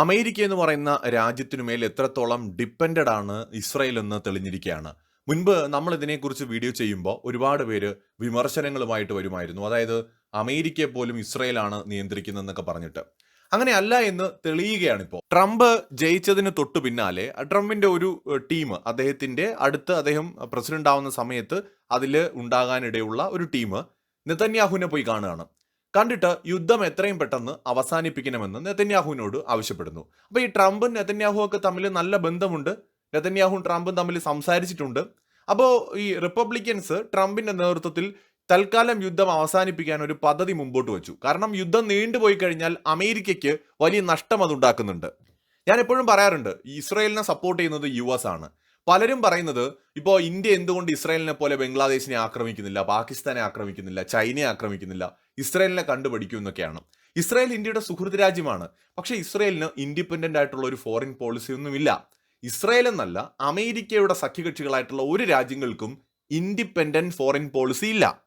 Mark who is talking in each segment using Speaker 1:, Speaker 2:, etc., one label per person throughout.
Speaker 1: America എന്ന് പറയുന്ന രാജ്യത്തിനുമേൽ എത്രത്തോളം ഡിപ്പെൻഡഡ് ആണ് ഇസ്രയേൽ എന്ന് തെളിഞ്ഞിരിക്കുകയാണ്. മുൻപ് നമ്മൾ ഇതിനെക്കുറിച്ച് വീഡിയോ ചെയ്യുമ്പോൾ ഒരുപാട് പേര് വിമർശനങ്ങളുമായിട്ട് വരുമായിരുന്നു. അതായത് അമേരിക്കയെ പോലും ഇസ്രയേലാണ് നിയന്ത്രിക്കുന്നതെന്നൊക്കെ പറഞ്ഞിട്ട്. അങ്ങനെ അല്ല എന്ന് തെളിയുകയാണിപ്പോൾ ട്രംപ് ജയിച്ചതിന് തൊട്ടു പിന്നാലെ ട്രംപിന്റെ ഒരു ടീം അദ്ദേഹത്തിന്റെ അടുത്ത് അദ്ദേഹം പ്രസിഡന്റ് ആവുന്ന സമയത്ത് അതിൽ ഉണ്ടാകാനിടയുള്ള ഒരു ടീം നെതന്യാഹുവിനെ പോയി കാണുകയാണ്. കണ്ടിട്ട് യുദ്ധം എത്രയും പെട്ടെന്ന് അവസാനിപ്പിക്കണമെന്ന് നെതന്യാഹുവിനോട് ആവശ്യപ്പെടുന്നു. അപ്പോൾ ഈ ട്രംപും നെതന്യാഹു ഒക്കെ തമ്മിൽ നല്ല ബന്ധമുണ്ട്. നെതന്യാഹുവും ട്രംപും തമ്മിൽ സംസാരിച്ചിട്ടുണ്ട്. അപ്പോൾ ഈ റിപ്പബ്ലിക്കൻസ് ട്രംപിന്റെ നേതൃത്വത്തിൽ തൽക്കാലം യുദ്ധം അവസാനിപ്പിക്കാൻ ഒരു പദ്ധതി മുമ്പോട്ട് വെച്ചു. കാരണം യുദ്ധം നീണ്ടുപോയി കഴിഞ്ഞാൽ അമേരിക്കയ്ക്ക് വലിയ നഷ്ടം അതുണ്ടാക്കുന്നുണ്ട് ഞാൻ എപ്പോഴും പറയാറുണ്ട് ഇസ്രായേലിനെ സപ്പോർട്ട് ചെയ്യുന്നത് യു എസ് ആണ്. പലരും പറയുന്നത് ഇപ്പോൾ ഇന്ത്യ എന്തുകൊണ്ട് ഇസ്രായേലിനെ പോലെ ബംഗ്ലാദേശിനെ ആക്രമിക്കുന്നില്ല പാകിസ്ഥാനെ ആക്രമിക്കുന്നില്ല ചൈനയെ ആക്രമിക്കുന്നില്ല? ഇസ്രായേലിനെ കണ്ടുപിടിക്കും എന്നൊക്കെയാണ് ഇസ്രായേൽ ഇന്ത്യയുടെ സുഹൃത്ത് രാജ്യമാണ്. പക്ഷേ ഇസ്രായേലിന് ഇൻഡിപെൻഡന്റ് ആയിട്ടുള്ള ഒരു ഫോറിൻ പോളിസി ഒന്നുമില്ല. ഇസ്രായേൽ എന്നല്ല അമേരിക്കയുടെ സഖ്യകക്ഷികളായിട്ടുള്ള ഒരു രാജ്യങ്ങൾക്കും ഇൻഡിപെൻഡന്റ് ഫോറിൻ പോളിസി ഇല്ല.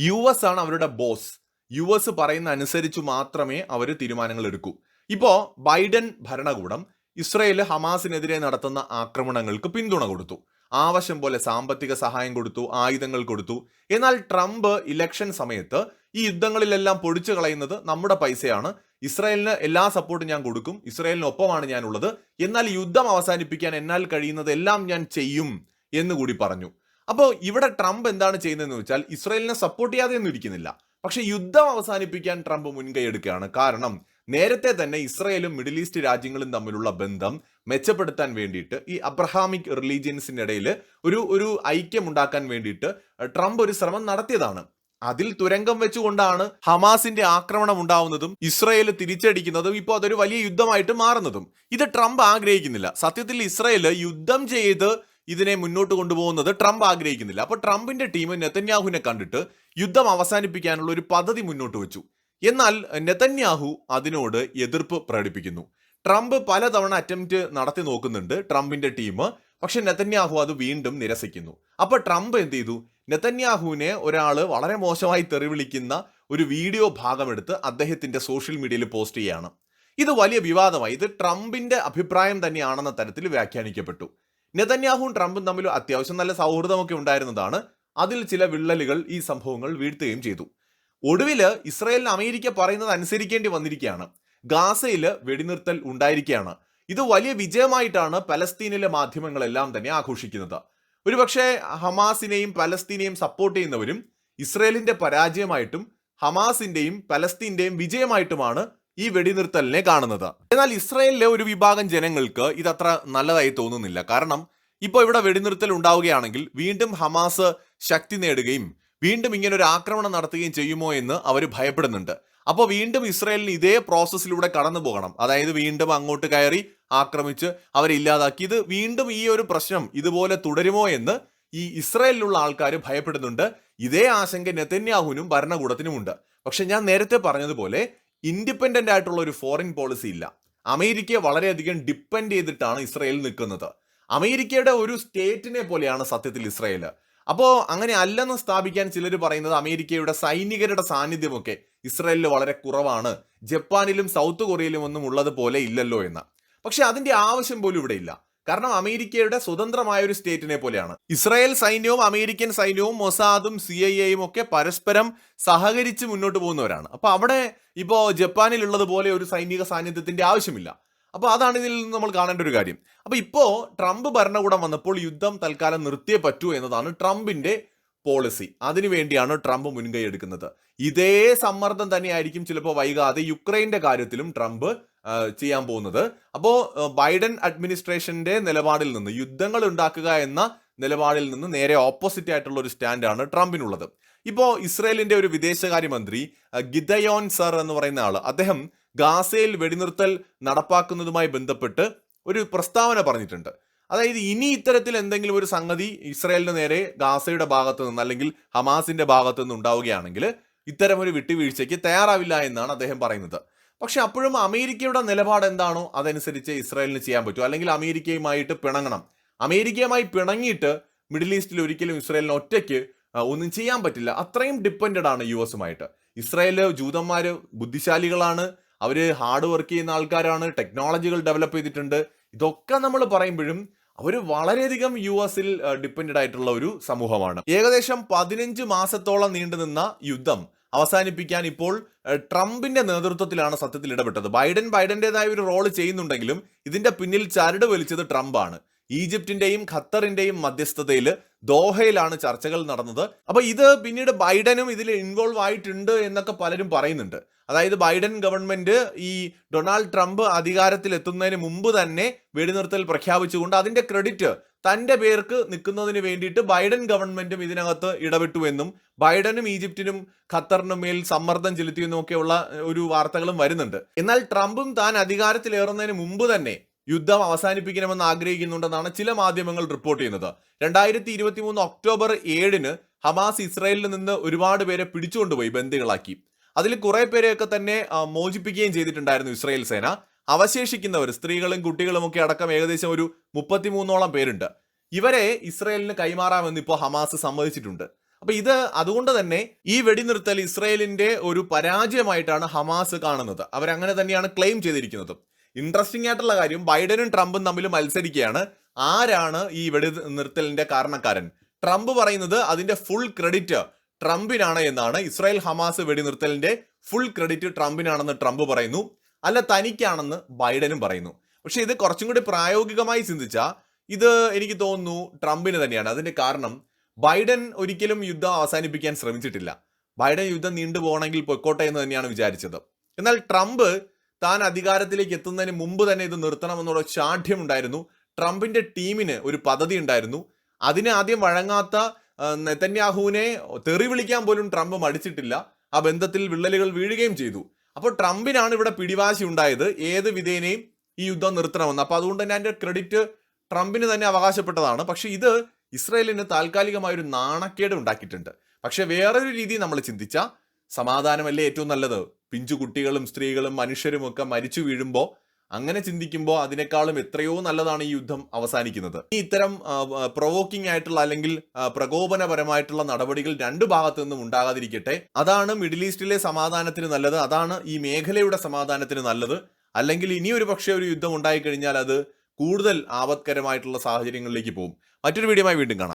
Speaker 1: യു എസ് ആണ് അവരുടെ ബോസ് യു എസ് പറയുന്ന അനുസരിച്ച് മാത്രമേ അവർ തീരുമാനങ്ങൾ എടുക്കൂ. ഇപ്പോൾ ബൈഡൻ ഭരണകൂടം ഇസ്രയേൽ ഹമാസിനെതിരെ നടത്തുന്ന ആക്രമണങ്ങൾക്ക് പിന്തുണ കൊടുത്തു. ആവശ്യം പോലെ സാമ്പത്തിക സഹായം കൊടുത്തു ആയുധങ്ങൾ കൊടുത്തു. എന്നാൽ ട്രംപ് ഇലക്ഷൻ സമയത്ത് ഈ യുദ്ധങ്ങളിലെല്ലാം പൊടിച്ചു കളയുന്നത് നമ്മുടെ പൈസയാണ്. ഇസ്രായേലിന് എല്ലാ സപ്പോർട്ടും ഞാൻ കൊടുക്കും ഇസ്രായേലിനൊപ്പമാണ് ഞാനുള്ളത്. എന്നാൽ യുദ്ധം അവസാനിപ്പിക്കാൻ എന്നാൽ കഴിയുന്നത് എല്ലാം ഞാൻ ചെയ്യും എന്ന് കൂടി പറഞ്ഞു. അപ്പോൾ ഇവിടെ ട്രംപ് എന്താണ് ചെയ്യുന്നതെന്ന് വെച്ചാൽ ഇസ്രായേലിനെ സപ്പോർട്ട് ചെയ്യാതെ ഒന്നും ഇരിക്കുന്നില്ല. പക്ഷെ യുദ്ധം അവസാനിപ്പിക്കാൻ ട്രംപ് മുൻകൈ എടുക്കുകയാണ്. കാരണം നേരത്തെ തന്നെ ഇസ്രയേലും മിഡിൽ ഈസ്റ്റ് രാജ്യങ്ങളും തമ്മിലുള്ള ബന്ധം മെച്ചപ്പെടുത്താൻ വേണ്ടിയിട്ട് ഈ അബ്രഹാമിക് റിലീജിയൻസിന്റെ ഇടയിൽ ഒരു ഒരു ഐക്യം ഉണ്ടാക്കാൻ വേണ്ടിയിട്ട് ട്രംപ് ഒരു ശ്രമം നടത്തിയതാണ്. അതിൽ തുരങ്കം വെച്ചുകൊണ്ടാണ് ഹമാസിന്റെ ആക്രമണം ഉണ്ടാവുന്നതും ഇസ്രയേൽ തിരിച്ചടിക്കുന്നതും ഇപ്പോൾ അതൊരു വലിയ യുദ്ധമായിട്ട് മാറുന്നതും. ഇത് ട്രംപ് ആഗ്രഹിക്കുന്നില്ല. സത്യത്തിൽ ഇസ്രയേൽ യുദ്ധം ചെയ്ത് ഇതിനെ മുന്നോട്ട് കൊണ്ടുപോകുന്നത് ട്രംപ് ആഗ്രഹിക്കുന്നില്ല. അപ്പോൾ ട്രംപിന്റെ ടീം നെതന്യാഹുവിനെ കണ്ടിട്ട് യുദ്ധം അവസാനിപ്പിക്കാനുള്ള ഒരു പദ്ധതി മുന്നോട്ട് വെച്ചു. എന്നാൽ നെതന്യാഹു അതിനോട് എതിർപ്പ് പ്രകടിപ്പിക്കുന്നു. ട്രംപ് പലതവണ അറ്റംപ്റ്റ് നടത്തി നോക്കുന്നുണ്ട് ട്രംപിന്റെ ടീം പക്ഷെ നെതന്യാഹു അത് വീണ്ടും നിരസിക്കുന്നു. അപ്പൊ ട്രംപ് എന്ത് ചെയ്തു? നെതന്യാഹുവിനെ ഒരാൾ വളരെ മോശമായി തെറിവിളിക്കുന്ന ഒരു വീഡിയോ ഭാഗമെടുത്ത് അദ്ദേഹത്തിന്റെ സോഷ്യൽ മീഡിയയിൽ പോസ്റ്റ് ചെയ്യുകയാണ് ഇത് വലിയ വിവാദമായി. ഇത് ട്രംപിന്റെ അഭിപ്രായം തന്നെയാണെന്ന തരത്തിൽ വ്യാഖ്യാനിക്കപ്പെട്ടു. നെതന്യാഹുവും ട്രംപും തമ്മിൽ അത്യാവശ്യം നല്ല സൗഹൃദമൊക്കെ ഉണ്ടായിരുന്നതാണ്. അതിൽ ചില വിള്ളലുകൾ ഈ സംഭവങ്ങൾ വീഴ്ത്തുകയും ചെയ്തു. ഒടുവിൽ ഇസ്രയേലിന് അമേരിക്ക പറയുന്നത് അനുസരിക്കേണ്ടി വന്നിരിക്കുകയാണ്. ഗാസയിൽ വെടിനിർത്തൽ ഉണ്ടായിരിക്കുകയാണ് ഇത് വലിയ വിജയമായിട്ടാണ് പലസ്തീനിലെ മാധ്യമങ്ങളെല്ലാം തന്നെ ആഘോഷിക്കുന്നത്. ഒരുപക്ഷെ ഹമാസിനെയും പലസ്തീനെയും സപ്പോർട്ട് ചെയ്യുന്നവരും ഇസ്രയേലിന്റെ പരാജയമായിട്ടും ഹമാസിന്റെയും പലസ്തീന്റെയും വിജയമായിട്ടുമാണ് ഈ വെടിനിർത്തലിനെ കാണുന്നത്. എന്നാൽ ഇസ്രയേലിലെ ഒരു വിഭാഗം ജനങ്ങൾക്ക് ഇതത്ര നല്ലതായി തോന്നുന്നില്ല. കാരണം ഇപ്പോൾ ഇവിടെ വെടിനിർത്തൽ ഉണ്ടാവുകയാണെങ്കിൽ വീണ്ടും ഹമാസ് ശക്തി നേടുകയും വീണ്ടും ഇങ്ങനെ ഒരു ആക്രമണം നടത്തുകയും ചെയ്യുമോ എന്ന് അവർ ഭയപ്പെടുന്നുണ്ട്. അപ്പോൾ വീണ്ടും ഇസ്രയേലിന് ഇതേ പ്രോസസ്സിലൂടെ കടന്നു പോകണം. അതായത് വീണ്ടും അങ്ങോട്ട് കയറി ആക്രമിച്ച് അവരെ ഇല്ലാതാക്കി. ഇത് വീണ്ടും ഈ ഒരു പ്രശ്നം ഇതുപോലെ തുടരുമോ എന്ന് ഈ ഇസ്രയേലിലുള്ള ആൾക്കാർ ഭയപ്പെടുന്നുണ്ട്. ഇതേ ആശങ്ക നെതന്യാഹുവിനും ഭരണകൂടത്തിനുമുണ്ട്. പക്ഷെ ഞാൻ നേരത്തെ പറഞ്ഞതുപോലെ ഇൻഡിപെൻഡന്റ് ആയിട്ടുള്ള ഒരു ഫോറിൻ പോളിസി ഇല്ല. അമേരിക്കയെ വളരെയധികം ഡിപ്പെൻഡ് ചെയ്തിട്ടാണ് ഇസ്രയേൽ നിൽക്കുന്നത്. അമേരിക്കയുടെ ഒരു സ്റ്റേറ്റിനെ പോലെയാണ് സത്യത്തിൽ ഇസ്രയേൽ അപ്പോൾ അങ്ങനെ അല്ലെന്ന് സ്ഥാപിക്കാൻ ചിലർ പറയുന്നത് അമേരിക്കയുടെ സൈനികരുടെ സാന്നിധ്യമൊക്കെ ഇസ്രയേലിൽ വളരെ കുറവാണ്. ജപ്പാനിലും സൗത്ത് കൊറിയയിലും ഒന്നും ഉള്ളതുപോലെ ഇല്ലല്ലോ എന്ന്. പക്ഷെ അതിന്റെ ആവശ്യം പോലും ഇവിടെ ഇല്ല. കാരണം അമേരിക്കയുടെ സ്വതന്ത്രമായ ഒരു സ്റ്റേറ്റിനെ പോലെയാണ്. ഇസ്രായേൽ സൈന്യവും അമേരിക്കൻ സൈന്യവും മൊസാദും സി ഐ എയും ഒക്കെ പരസ്പരം സഹകരിച്ച് മുന്നോട്ട് പോകുന്നവരാണ്. അപ്പൊ അവിടെ ഇപ്പോൾ ജപ്പാനിലുള്ളതുപോലെ ഒരു സൈനിക സാന്നിധ്യത്തിന്റെ ആവശ്യമില്ല. അപ്പോൾ അതാണ് ഇതിൽ നിന്ന് നമ്മൾ കാണേണ്ട ഒരു കാര്യം. അപ്പോൾ ഇപ്പോ ട്രംപ് ഭരണകൂടം വന്നപ്പോൾ യുദ്ധം തൽക്കാലം നിർത്തിയേ പറ്റൂ എന്നതാണ് ട്രംപിന്റെ പോളിസി അതിനുവേണ്ടിയാണ് ട്രംപ് മുൻകൈ എടുക്കുന്നത്. ഇതേ സമ്മർദ്ദം തന്നെയായിരിക്കും ചിലപ്പോൾ വൈകാതെ യുക്രൈന്റെ കാര്യത്തിലും ട്രംപ് ചെയ്യാൻ പോകുന്നത്. അപ്പോൾ ബൈഡൻ അഡ്മിനിസ്ട്രേഷന്റെ നിലപാടിൽ നിന്ന് യുദ്ധങ്ങൾ ഉണ്ടാക്കുക എന്ന നിലപാടിൽ നിന്ന് നേരെ ഓപ്പോസിറ്റ് ആയിട്ടുള്ള ഒരു സ്റ്റാൻഡാണ് ട്രംപിനുള്ളത്. ഇപ്പോൾ ഇസ്രയേലിന്റെ ഒരു വിദേശകാര്യമന്ത്രി ഗിദയോൻ സർ എന്ന് പറയുന്ന ആൾ അദ്ദേഹം ഗാസയിൽ വെടിനിർത്തൽ നടപ്പാക്കുന്നതുമായി ബന്ധപ്പെട്ട് ഒരു പ്രസ്താവന പറഞ്ഞിട്ടുണ്ട്. അതായത് ഇനി ഇത്തരത്തിൽ എന്തെങ്കിലും ഒരു സംഗതി ഇസ്രായേലിന് നേരെ ഗാസയുടെ ഭാഗത്തു നിന്ന് അല്ലെങ്കിൽ ഹമാസിന്റെ ഭാഗത്തു നിന്ന് ഉണ്ടാവുകയാണെങ്കിൽ ഇത്തരം ഒരു വിട്ടുവീഴ്ചയ്ക്ക് തയ്യാറാവില്ല എന്നാണ് അദ്ദേഹം പറയുന്നത്. പക്ഷെ അപ്പോഴും അമേരിക്കയുടെ നിലപാട് എന്താണോ അതനുസരിച്ച് ഇസ്രായേലിന് ചെയ്യാൻ പറ്റൂ. അല്ലെങ്കിൽ അമേരിക്കയുമായിട്ട് പിണങ്ങണം. അമേരിക്കയുമായി പിണങ്ങിയിട്ട് മിഡിൽ ഈസ്റ്റിൽ ഒരിക്കലും ഇസ്രായേലിന് ഒറ്റയ്ക്ക് ഒന്നും ചെയ്യാൻ പറ്റില്ല. അത്രയും ഡിപ്പെൻഡഡ് ആണ് യു എസുമായിട്ട്. ഇസ്രായേൽ ജൂതന്മാർ ബുദ്ധിശാലികളാണ്. അവർ ഹാർഡ് വർക്ക് ചെയ്യുന്ന ആൾക്കാരാണ്. ടെക്നോളജികൾ ഡെവലപ്പ് ചെയ്തിട്ടുണ്ട്. ഇതൊക്കെ നമ്മൾ പറയുമ്പോഴും അവർ വളരെയധികം യു എസിൽ ഡിപ്പെൻഡ് ആയിട്ടുള്ള ഒരു സമൂഹമാണ്. ഏകദേശം പതിനഞ്ച് മാസത്തോളം നീണ്ടുനിന്ന യുദ്ധം അവസാനിപ്പിക്കാൻ ഇപ്പോൾ ട്രംപിന്റെ നേതൃത്വത്തിലാണ് സത്യത്തിൽ ഇടപെട്ടത്. ബൈഡൻ ബൈഡന്റേതായ ഒരു റോൾ ചെയ്യുന്നുണ്ടെങ്കിലും ഇതിന്റെ പിന്നിൽ ചരട് വലിച്ചത് ട്രംപാണ്. ഈജിപ്തിന്റെയും ഖത്തറിന്റെയും മധ്യസ്ഥതയിൽ ദോഹയിലാണ് ചർച്ചകൾ നടന്നത്. അപ്പൊ ഇത് പിന്നീട് ബൈഡനും ഇതിൽ ഇൻവോൾവ് ആയിട്ടുണ്ട് എന്നൊക്കെ പലരും പറയുന്നുണ്ട്. അതായത് ബൈഡൻ ഗവൺമെന്റ് ഈ ഡൊണാൾഡ് ട്രംപ് അധികാരത്തിൽ എത്തുന്നതിന് മുമ്പ് തന്നെ വെടിനിർത്തൽ പ്രഖ്യാപിച്ചുകൊണ്ട് അതിന്റെ ക്രെഡിറ്റ് തന്റെ പേർക്ക് നിൽക്കുന്നതിന് വേണ്ടിയിട്ട് ബൈഡൻ ഗവൺമെന്റും ഇതിനകത്ത് ഇടപെട്ടുവെന്നും ബൈഡനും ഈജിപ്തിനും ഖത്തറിനും മേൽ സമ്മർദ്ദം ചെലുത്തിയെന്നും ഒക്കെയുള്ള ഒരു വാർത്തകളും വരുന്നുണ്ട്. എന്നാൽ ട്രംപും താൻ അധികാരത്തിലേറുന്നതിന് മുമ്പ് തന്നെ യുദ്ധം അവസാനിപ്പിക്കണമെന്ന് ആഗ്രഹിക്കുന്നുണ്ടെന്നാണ് ചില മാധ്യമങ്ങൾ റിപ്പോർട്ട് ചെയ്യുന്നത്. രണ്ടായിരത്തി ഇരുപത്തി മൂന്ന് ഒക്ടോബർ ഏഴിന് ഹമാസ് ഇസ്രായേലിൽ നിന്ന് ഒരുപാട് പേരെ പിടിച്ചുകൊണ്ടുപോയി ബന്ദികളാക്കി. അതിൽ കുറെ പേരെയൊക്കെ തന്നെ മോചിപ്പിക്കുകയും ചെയ്തിട്ടുണ്ടായിരുന്നു ഇസ്രായേൽ സേന. അവശേഷിക്കുന്നവർ സ്ത്രീകളും കുട്ടികളും ഒക്കെ അടക്കം ഏകദേശം ഒരു മുപ്പത്തിമൂന്നോളം പേരുണ്ട്. ഇവരെ ഇസ്രായേലിന് കൈമാറാമെന്ന് ഇപ്പോൾ ഹമാസ് സമ്മതിച്ചിട്ടുണ്ട്. അപ്പൊ ഇത് അതുകൊണ്ട് തന്നെ ഈ വെടിനിർത്തൽ ഇസ്രായേലിന്റെ ഒരു പരാജയമായിട്ടാണ് ഹമാസ് കാണുന്നത്. അവരങ്ങനെ തന്നെയാണ് ക്ലെയിം ചെയ്തിരിക്കുന്നത്. ഇൻട്രസ്റ്റിംഗ് ആയിട്ടുള്ള കാര്യം. ബൈഡനും ട്രംപും തമ്മിൽ മത്സരിക്കുകയാണ്. ആരാണ് ഈ വെടി നിർത്തലിന്റെ കാരണക്കാരൻ? ട്രംപ് പറയുന്നത് അതിന്റെ ഫുൾ ക്രെഡിറ്റ് ട്രംപിനാണ് എന്നാണ്. ഇസ്രായേൽ ഹമാസ് വെടിനിർത്തലിന്റെ ഫുൾ ക്രെഡിറ്റ് ട്രംപിനാണെന്ന് ട്രംപ് പറയുന്നു. അല്ല തനിക്കാണെന്ന് ബൈഡനും പറയുന്നു. പക്ഷേ ഇത് കുറച്ചും കൂടി പ്രായോഗികമായി ചിന്തിച്ചാൽ ഇത് എനിക്ക് തോന്നുന്നു ട്രംപിന് തന്നെയാണ്. അതിന്റെ കാരണം ബൈഡൻ ഒരിക്കലും യുദ്ധം അവസാനിപ്പിക്കാൻ ശ്രമിച്ചിട്ടില്ല. ബൈഡൻ യുദ്ധം നീണ്ടുപോകണമെങ്കിൽ പൊയ്ക്കോട്ടെ എന്ന് തന്നെയാണ് വിചാരിച്ചത്. എന്നാൽ ട്രംപ് താൻ അധികാരത്തിലേക്ക് എത്തുന്നതിന് മുമ്പ് തന്നെ ഇത് നിർത്തണമെന്നുള്ള ഉണ്ടായിരുന്നു ട്രംപിന്റെ ടീമിന് ഒരു പദ്ധതി ഉണ്ടായിരുന്നു. അതിനെ ആദ്യം വഴങ്ങാത്ത നെത്തന്യാഹുവിനെ തെറി വിളിക്കാൻ പോലും ട്രംപ് മടിച്ചിട്ടില്ല. ആ ബന്ധത്തിൽ വിള്ളലുകൾ വീഴുകയും ചെയ്തു. അപ്പോൾ ട്രംപിനാണ് ഇവിടെ പിടിവാശി ഉണ്ടായത് ഏത് വിധേനയും ഈ യുദ്ധം നിർത്തണമെന്ന്. അപ്പൊ അതുകൊണ്ട് തന്നെ അതിന്റെ ക്രെഡിറ്റ് ട്രംപിന് തന്നെ അവകാശപ്പെട്ടതാണ്. പക്ഷെ ഇത് ഇസ്രയേലിന് താൽക്കാലികമായ ഒരു നാണക്കേട് ഉണ്ടാക്കിയിട്ടുണ്ട്. പക്ഷെ വേറൊരു രീതി നമ്മൾ ചിന്തിച്ച സമാധാനമല്ലേ ഏറ്റവും നല്ലത്? പിഞ്ചു കുട്ടികളും സ്ത്രീകളും മനുഷ്യരും ഒക്കെ മരിച്ചു വീഴുമ്പോൾ അങ്ങനെ ചിന്തിക്കുമ്പോൾ അതിനേക്കാളും എത്രയോ നല്ലതാണ് ഈ യുദ്ധം അവസാനിക്കുന്നത്. ഈ ഇത്തരം പ്രൊവോക്കിംഗ് ആയിട്ടുള്ള അല്ലെങ്കിൽ പ്രകോപനപരമായിട്ടുള്ള നടപടികൾ രണ്ടു ഭാഗത്തു നിന്നും ഉണ്ടാകാതിരിക്കട്ടെ. അതാണ് മിഡിൽ ഈസ്റ്റിലെ സമാധാനത്തിന് നല്ലത് അതാണ് ഈ മേഖലയുടെ സമാധാനത്തിന് നല്ലത്. അല്ലെങ്കിൽ ഇനി ഒരു പക്ഷേ ഒരു യുദ്ധം ഉണ്ടായിക്കഴിഞ്ഞാൽ അത് കൂടുതൽ ആപത്കരമായിട്ടുള്ള സാഹചര്യങ്ങളിലേക്ക് പോകും. മറ്റൊരു വീഡിയോമായി വീണ്ടും കാണാം.